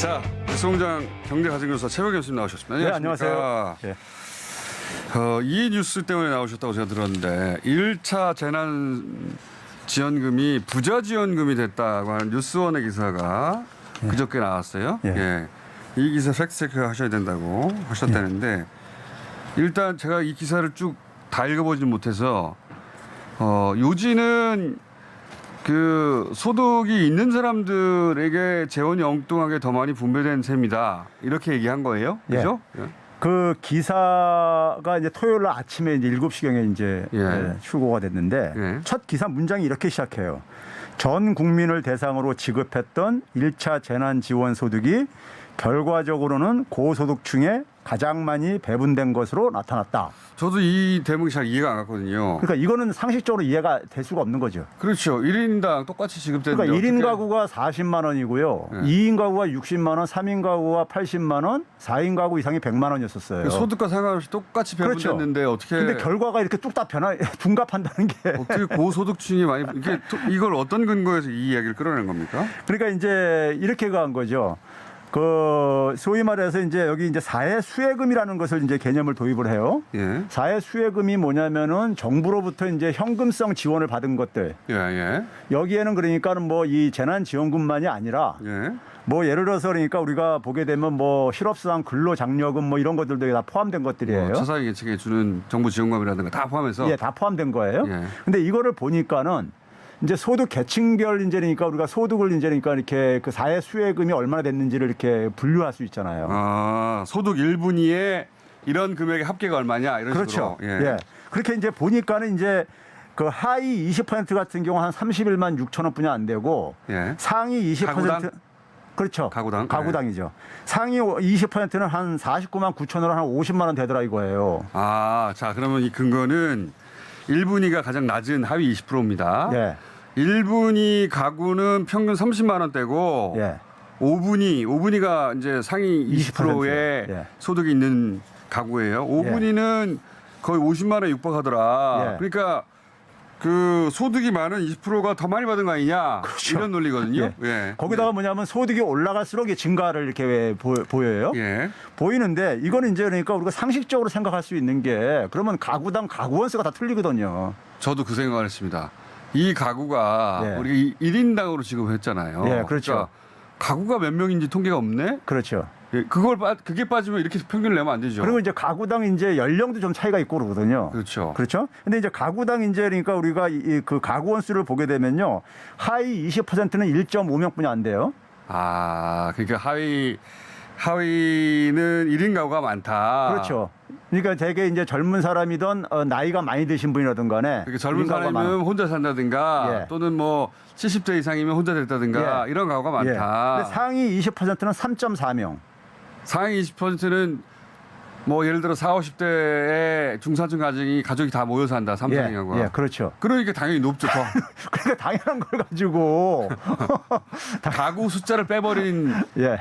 자, 뉴스공장 경제가정교사 최박 교수님 나오셨습니다. 네, 안녕하십니까. 안녕하세요. 예. 어, 이 뉴스 때문에 나오셨다고 제가 들었는데 1차 재난 지원금이 부자 지원금이 됐다고 하는 뉴스원의 기사가 그저께 나왔어요. 예. 예. 이 기사 팩트체크 하셔야 된다고 하셨다는데 일단 제가 이 기사를 쭉 다 읽어보지 못해서 어, 요지는 그 소득이 있는 사람들에게 재원이 엉뚱하게 더 많이 분배된 셈이다 이렇게 얘기한 거예요, 예. 그죠? 예. 그 기사가 이제 토요일 날 아침에 이제 7시경에 이제 예. 예, 출고가 됐는데 예. 첫 기사 문장이 이렇게 시작해요. 전 국민을 대상으로 지급했던 1차 재난 지원 소득이 결과적으로는 고소득층에 가장 많이 배분된 것으로 나타났다. 저도 이 대목이 잘 이해가 안 갔거든요. 그러니까 이거는 상식적으로 이해가 될 수가 없는 거죠. 그렇죠. 1인당 똑같이 지급되는데 그러니까 1인 어떻게- 가구가 40만 원이고요. 네. 2인 가구가 60만 원, 3인 가구가 80만 원, 4인 가구 이상이 100만 원이었었어요. 그 소득과 상관없이 똑같이 그렇죠. 배분됐는데 어떻게 근데 결과가 이렇게 뚝딱 변화 둔갑한다는 게 어떻게 고소득층이 많이 이게 또- 이걸 어떤 근거에서 이 이야기를 끌어낸 겁니까? 그러니까 이제 이렇게 간 거죠. 그 소위 말해서 이제 여기 이제 사회 수혜금이라는 것을 이제 개념을 도입을 해요. 예. 사회 수혜금이 뭐냐면은 정부로부터 이제 현금성 지원을 받은 것들. 예, 예. 여기에는 그러니까는 뭐 이 재난 지원금만이 아니라 예. 뭐 예를 들어서 그러니까 우리가 보게 되면 뭐 실업수당 근로장려금 뭐 이런 것들도 다 포함된 것들이에요. 뭐 차상위 계층에 주는 정부 지원금이라든가 다 포함해서 예, 다 포함된 거예요. 예. 근데 이거를 보니까는 이제 소득 계층별 이제니까 우리가 소득을 이제니까 이렇게 그 사회 수혜금이 얼마나 됐는지를 이렇게 분류할 수 있잖아요. 아, 소득 1분위에 이런 금액의 합계가 얼마냐 이런 그렇죠. 식으로. 예. 그렇게 이제 보니까는 이제 그 하위 20% 같은 경우 한 31만 6천 원뿐이 안 되고 예. 상위 20% 가구당? 그렇죠. 가구당? 네. 가구당이죠. 상위 20%는 한 49만 9천 원, 한 50만 원 되더라 이거예요. 아, 자 그러면 이 근거는 1분위가 가장 낮은 하위 20%입니다. 예. 1분위 가구는 평균 30만 원대고 예. 5분위, 5분위가 이제 상위 20%의 20%, 예. 소득이 있는 가구예요. 5분위는 거의 50만 원에 육박하더라. 예. 그러니까 그 소득이 많은 20%가 더 많이 받은 거 아니냐 그렇죠. 이런 논리거든요. 예. 예. 거기다가 뭐냐면 소득이 올라갈수록 이 증가를 이렇게 왜 보, 보여요. 예. 보이는데 이거는 이제 그러니까 우리가 상식적으로 생각할 수 있는 게 그러면 가구당 가구 원수가 다 틀리거든요. 저도 그 생각을 했습니다. 이 가구가 예. 우리 1인당으로 지급했잖아요. 예, 그렇죠. 그러니까 가구가 몇 명인지 통계가 없네. 그렇죠. 예, 그걸 빠, 그게 빠지면 이렇게 평균을 내면 안 되죠. 그리고 이제 가구당 이제 연령도 좀 차이가 있고 그러거든요. 그렇죠. 그렇죠. 근데 이제 가구당 이제 그러니까 우리가 이 그 가구 원 수를 보게 되면요. 하위 20%는 1.5명뿐이 안 돼요. 아, 그러니까 하위 하위는 1인 가구가 많다. 그렇죠. 그러니까 되게 이제 젊은 사람이든 어, 나이가 많이 드신 분이라든 간에 그러니까 젊은 1인 가구가 사람이면 많아. 혼자 산다든가 예. 또는 뭐 70대 이상이면 혼자 됐다든가 예. 이런 가구가 예. 많다. 근데 상위 20%는 3.4명. 상위 20%는 뭐 예를 들어 4, 50대의 중산층 가정이 가족이 다 모여 산다. 삼, 예, 예, 그렇죠. 그러니까 당연히 높죠. 더. 그러니까 당연한 걸 가지고 가구 숫자를 빼버린 예.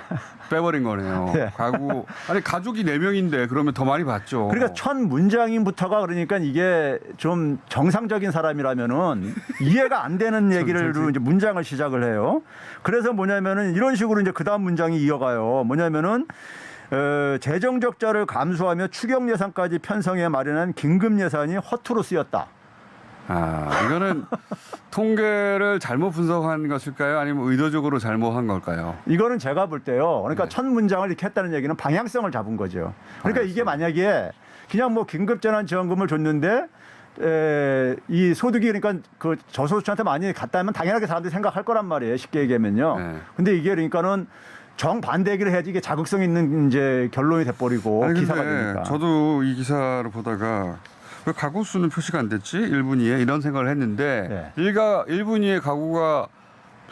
빼버린 거네요. 예. 가구 아니 가족이 네 명인데 그러면 더 많이 받죠. 그러니까 첫 문장인부터가 그러니까 이게 좀 정상적인 사람이라면은 이해가 안 되는 얘기를 이제 문장을 시작을 해요. 그래서 뭐냐면은 이런 식으로 이제 그다음 문장이 이어가요. 뭐냐면은 어, 재정 적자를 감수하며 추경 예산까지 편성해 마련한 긴급 예산이 허투루 쓰였다. 아 이거는 통계를 잘못 분석한 것일까요? 아니면 의도적으로 잘못한 걸까요? 이거는 제가 볼 때요. 그러니까 네. 첫 문장을 이렇게 했다는 얘기는 방향성을 잡은 거죠. 그러니까 이게 만약에 그냥 뭐 긴급재난 지원금을 줬는데 에, 이 소득이 그러니까 그 저소득층한테 많이 갔다면 당연하게 사람들이 생각할 거란 말이에요. 쉽게 얘기하면요. 네. 근데 이게 그러니까는 정반대 얘기를 해야지 이게 자극성 있는 이제 결론이 돼버리고 아니 기사가 근데 되니까. 저도 이 기사를 보다가 왜 가구 수는 표시가 안 됐지? 1분위에 이런 생각을 했는데 네. 일가 1분위에 가구가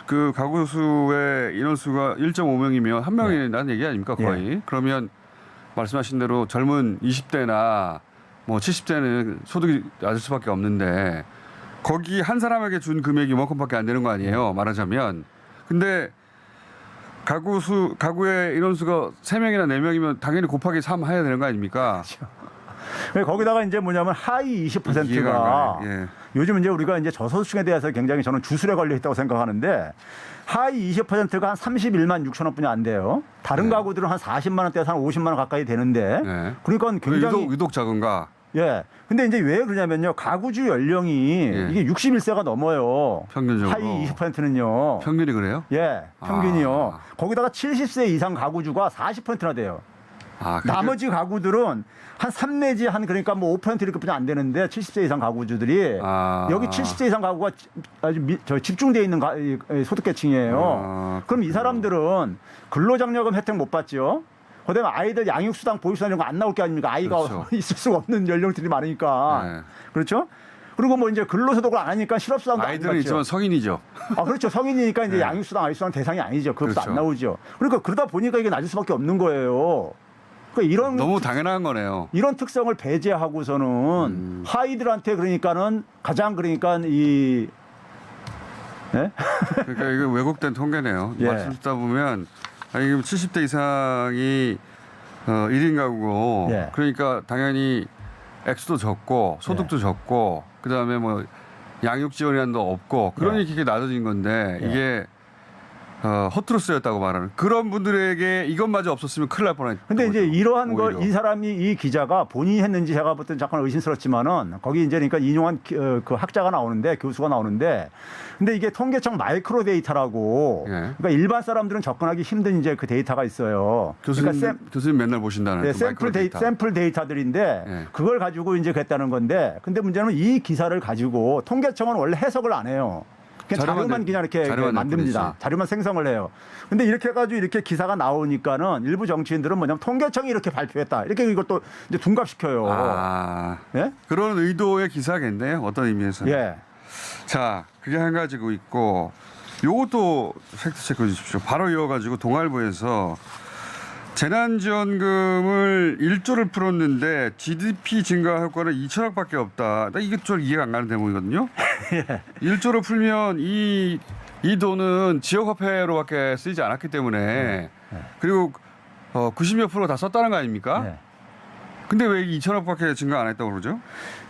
그 가구 수의 인원 수가 1.5명이면 한 명이라는 얘기 아닙니까 거의? 그러면 말씀하신 대로 젊은 20대나 뭐 70대는 소득이 낮을 수밖에 없는데 거기 한 사람에게 준 금액이 이만큼밖에 안 되는 거 아니에요 말하자면 근데 가구 수 가구의 인원 수가 3명이나 4명이면 당연히 곱하기 3 해야 되는 거 아닙니까? 그러니까 거기다가 이제 뭐냐면 하위 이해가 안 20%가 가네. 예. 요즘 이제 우리가 이제 저소득층에 대해서 굉장히 저는 주술에 걸려 있다고 생각하는데 하위 20%가 한 31만 6천 원뿐이 안 돼요. 다른 네. 가구들은 한 40만 원대에서 한 50만 원 가까이 되는데 네. 그러니까 굉장히 유독, 유독 작은가? 예. 근데 이제 왜 그러냐면요. 가구주 연령이 예. 이게 61세가 넘어요. 평균적으로. 하위 20%는요. 평균이 그래요? 예, 평균이요. 아. 거기다가 70세 이상 가구주가 40%나 돼요. 아, 그러니까 나머지 가구들은 한 3 내지 한 그러니까 뭐 5% 이렇게뿐이 안 되는데 70세 이상 가구주들이 아. 여기 70세 이상 가구가 지- 아주 미, 저 집중돼 있는 가, 소득계층이에요. 아, 그럼 이 사람들은 근로장려금 혜택 못 받죠. 그다음에 아이들 양육수당, 보육수당 이런 거 안 나올 게 아닙니까? 아이가 그렇죠. 있을 수가 없는 연령들이 많으니까 네. 그렇죠. 그리고 뭐 이제 근로소득을 안 하니까 실업수당도 안 아이들은. 있지만 성인이죠. 아 그렇죠 성인이니까 이제 네. 양육수당, 아이수당 대상이 아니죠. 그것도 그렇죠. 안 나오죠. 그러니까 그러다 보니까 이게 낮을 수밖에 없는 거예요. 그러니까 이런 너무 당연한 거네요. 이런 특성을 배제하고서는 음. 하이들한테 그러니까는 가장 그러니까 이 네? 그러니까 이거 왜곡된 통계네요. 예. 말씀 듣다 보면 아니 지금 70대 이상이 어, 1인 가구고 예. 그러니까 당연히 액수도 적고 소득도 예. 적고 그다음에 뭐 양육 지원이란도 없고 그러니까 이게 낮아진 건데 예. 이게 어, 허투루 쓰였다고 말하는 그런 분들에게 이것마저 없었으면 큰일 날 뻔했던 근데 이제 이러한 거 오히려. 이 사람이 이 기자가 본인이 했는지 제가 볼땐 잠깐 의심스럽지만은 거기 이제 그러니까 인용한 기- 어, 그 학자가 나오는데 교수가 나오는데 근데 이게 통계청 마이크로 데이터라고 예. 그러니까 일반 사람들은 접근하기 힘든 이제 그 데이터가 있어요. 교수님 그러니까 샘, 교수님 맨날 보신다는 네, 그 샘플 마이크로 데이, 데이터. 샘플 데이터들인데 예. 그걸 가지고 이제 그랬다는 건데 근데 문제는 이 기사를 가지고 통계청은 원래 해석을 안 해요. 그냥 자료만 자료만, 내- 그냥 이렇게 자료만 만듭니다. 낼 뿐이지. 자료만 생성을 해요. 근데 이렇게 해가지고 이렇게 기사가 나오니까는 일부 정치인들은 뭐냐면 통계청이 이렇게 발표했다. 이렇게 이것도 이제 둔갑시켜요. 아 예? 그런 의도의 기사겠네요. 어떤 의미에서. 예. 자, 그게 한 가지고 있고 요것도 팩트 체크해 주십시오. 바로 이어가지고 동아일보에서 재난지원금을 1조를 풀었는데 GDP 증가 효과는 2천억밖에 없다. 나 이게 좀 이해가 안 가는 대목이거든요. 예. 1조를 풀면 이, 이 돈은 지역화폐로밖에 쓰이지 않았기 때문에 그리고 어, 90몇 프로 다 썼다는 거 아닙니까? 예. 근데 왜 2천억밖에 증가 안 했다고 그러죠?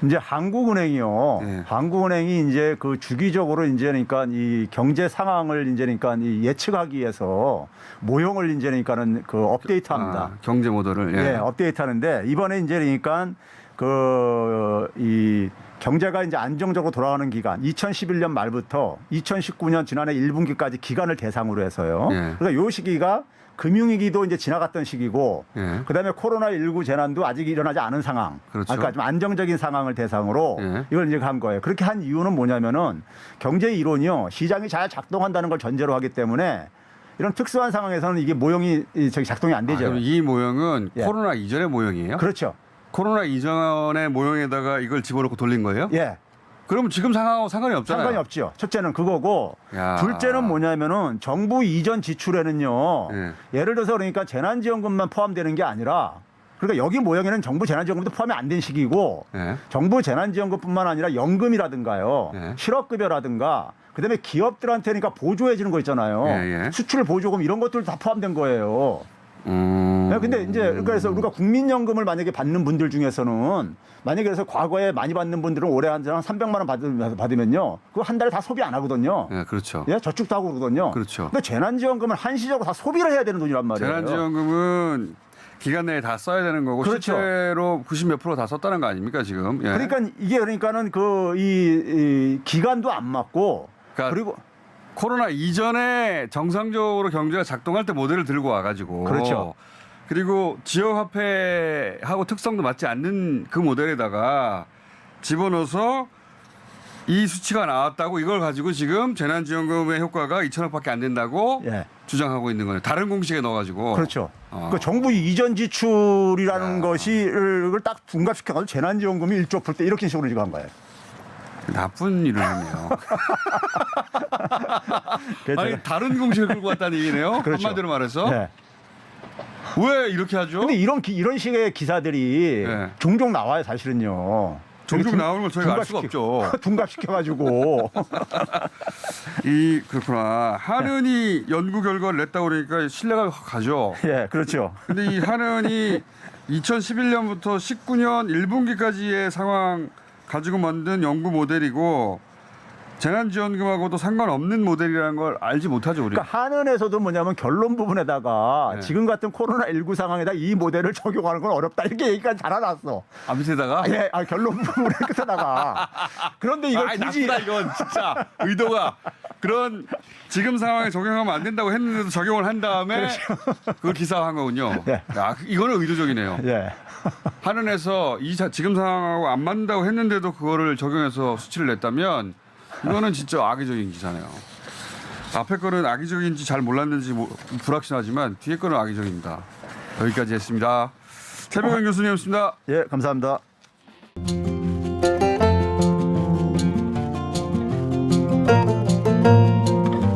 이제 한국은행이요. 예. 한국은행이 이제 그 주기적으로 이제 그러니까 이 경제 상황을 이제 그러니까 이 예측하기 위해서 모형을 이제 그러니까는 그 업데이트합니다. 아, 경제 모델을. 예, 예. 업데이트하는데 이번에 이제 그러니까 그 이 경제가 이제 안정적으로 돌아가는 기간 2011년 말부터 2019년 지난해 1분기까지 기간을 대상으로 해서요. 예. 그러니까 요 시기가 금융위기도 이제 지나갔던 시기고 예. 그다음에 코로나 19 재난도 아직 일어나지 않은 상황. 그렇죠. 러니까 좀 안정적인 상황을 대상으로 예. 이걸 이제 한 거예요. 그렇게 한 이유는 뭐냐면은 경제 이론이요 시장이 잘 작동한다는 걸 전제로 하기 때문에 이런 특수한 상황에서는 이게 모형이 이 저기 작동이 안 아, 되죠. 그럼 이 모형은 예. 코로나 이전의 모형이에요? 그렇죠. 코로나 이전의 모형에다가 이걸 집어넣고 돌린 거예요? 예. 그럼 지금 상황하고 상관이 없잖아요. 상관이 없죠. 첫째는 그거고 야. 둘째는 뭐냐면은 정부 이전 지출에는요. 예. 예를 들어서 그러니까 재난지원금만 포함되는 게 아니라 그러니까 여기 모형에는 정부 재난지원금도 포함이 안 된 시기고 예. 정부 재난지원금뿐만 아니라 연금이라든가요, 예. 실업급여라든가, 그다음에 기업들한테 그러니까 보조해 주는 거 있잖아요. 예, 예. 수출 보조금 이런 것들 다 포함된 거예요. 음. 네, 근데 이제 그래서 우리가 국민연금을 만약에 받는 분들 중에서는 만약에 그래서 과거에 많이 받는 분들은 올해 한 300만 원 받으면, 받으면요. 그거 한 달에 다 소비 안 하거든요. 예, 그렇죠. 예, 저축도 하고 그러거든요. 그렇죠. 근데 재난지원금은 한시적으로 다 소비를 해야 되는 돈이란 말이에요. 재난지원금은 기간 내에 다 써야 되는 거고 그렇죠. 실제로 90 몇 프로 다 썼다는 거 아닙니까 지금? 예. 그러니까 이게 그러니까는 그 이 기간도 안 맞고 그러니까 그리고 코로나 이전에 정상적으로 경제가 작동할 때 모델을 들고 와가지고 그렇죠. 그리고 지역 화폐하고 특성도 맞지 않는 그 모델에다가 집어넣어서 이 수치가 나왔다고 이걸 가지고 지금 재난지원금의 효과가 2천억밖에 안 된다고 예. 주장하고 있는 거예요. 다른 공식에 넣어가지고. 그렇죠. 어. 그 정부 이전 지출이라는 야. 것이를 딱 둔갑시켜가지고 재난지원금이 1조 풀 때 이렇게 식으로 지금 한 거예요. 나쁜 일을 했네요. 아니 다른 공식을 끌고 왔다는 얘기네요. 그렇죠. 한마디로 말해서 네. 왜 이렇게 하죠? 근데 이런 기- 이런 식의 기사들이 네. 종종 나와요, 사실은요. 종종 둔- 나오는 걸 저희가 알 수가 둔갑시켜- 없죠. 둔갑시켜 가지고 이 그렇구나. 한은이 연구 결과를 냈다고 그러니까 신뢰가 확 가죠. 예, 그렇죠. 근데 이 한은이 2011년부터 19년 1분기까지의 상황 가지고 만든 연구 모델이고 재난지원금하고도 상관없는 모델이라는 걸 알지 못하죠 우리. 그러니까 한은에서도 뭐냐면 결론 부분에다가 네. 지금 같은 코로나 19 상황에다 이 모델을 적용하는 건 어렵다 이렇게 얘기까지 달아놨어. 아 밑에다가. 아, 예, 아, 결론 부분의 끝에다가. 그런데 이걸 아이, 굳이 나쁘다 이건 진짜 의도가 그런 지금 상황에 적용하면 안 된다고 했는데도 적용을 한 다음에 그걸 기사화한 거군요. 예. 아, 그- 이거는 의도적이네요. 예. 한은에서 이 자- 지금 상황하고 안 맞는다고 했는데도 그거를 적용해서 수치를 냈다면 이거는 진짜 악의적인 기사네요. 앞에 거는 악의적인지 잘 몰랐는지 뭐- 불확실하지만 뒤에 거는 악의적입니다. 여기까지 했습니다. 최병현 교수님이었습니다. 예, 감사합니다.